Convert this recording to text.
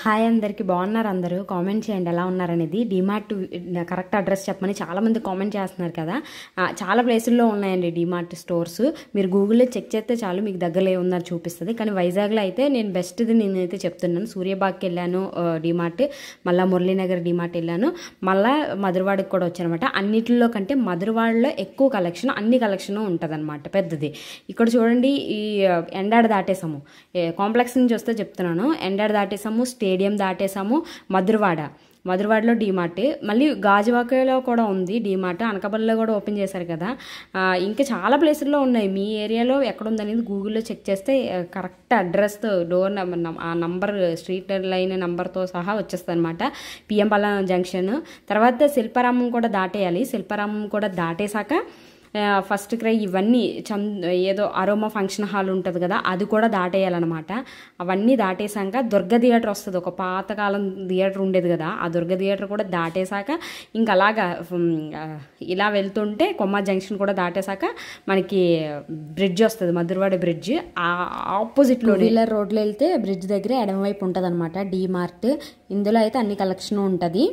Hi అందరికి బాగున్నారు అందరూ? కామెంట్ చేయండి ఎలా ఉన్నారనేది డిమార్ట్ కరెక్ట్ అడ్రస్ చెప్పమని చాలామంది కామెంట్ చేస్తున్నారు కదా. చాలా ప్లేసుల్లో ఉన్నాయండి డిమార్ట్ స్టోర్స్. మీరు గూగుల్లో చెక్ చేస్తే చాలు మీకు దగ్గరలో ఏ చూపిస్తుంది. కానీ వైజాగ్లో అయితే నేను బెస్ట్ది నేనైతే చెప్తున్నాను. సూర్యబాగ్కి వెళ్ళాను డిమార్ట్ మళ్ళీ మురళీనగర్ డిమార్ట్ వెళ్ళాను. మళ్ళీ మధురవాడకి కూడా వచ్చానమాట. అన్నిటిలో కంటే మధురవాడలో ఎక్కువ కలెక్షన్ అన్ని కలెక్షన్ ఉంటుందన్నమాట పెద్దది. ఇక్కడ చూడండి ఈ ఎండాడ దాటేసాము కాంప్లెక్స్ నుంచి వస్తే చెప్తున్నాను. ఎండాడ దాటేసాము స్టేడియం దాటేసాము మధురవాడ. మధురవాడలో డీమార్ట్. మళ్ళీ గాజువాకలో కూడా ఉంది డీమార్ట్. అనకాపల్లిలో కూడా ఓపెన్ చేశారు కదా. ఇంకా చాలా ప్లేసుల్లో ఉన్నాయి. మీ ఏరియాలో ఎక్కడ ఉందనేది గూగుల్లో చెక్ చేస్తే కరెక్ట్ అడ్రస్ డోర్ నెంబర్ ఆ నంబర్ స్ట్రీట్ లైన్ నంబర్తో సహా వచ్చేస్తుంది అనమాట పిఎం జంక్షన్. తర్వాత శిల్పారామం కూడా దాటేయాలి. శిల్పారామం కూడా దాటేశాక ఫస్ట్ క్రై ఇవన్నీ చంద్ ఏదో అరోమా ఫంక్షన్ హాల్ ఉంటుంది కదా అది కూడా దాటేయాలన్నమాట. అవన్నీ దాటేశాక దుర్గ థియేటర్ వస్తుంది. ఒక పాతకాలం థియేటర్ ఉండేది కదా ఆ దుర్గ థియేటర్ కూడా దాటేశాక ఇంకా అలాగా ఇలా వెళ్తుంటే కొమ్మ జంక్షన్ కూడా దాటేశాక మనకి బ్రిడ్జ్ వస్తుంది మధురవాడ బ్రిడ్జ్. ఆ ఆపోజిట్లో వీలర్ రోడ్లో వెళ్తే బ్రిడ్జ్ దగ్గర ఎడమవైపు ఉంటుంది అనమాట డీ మార్ట్ ఇందులో అయితే అన్ని కలెక్షన్ ఉంటుంది.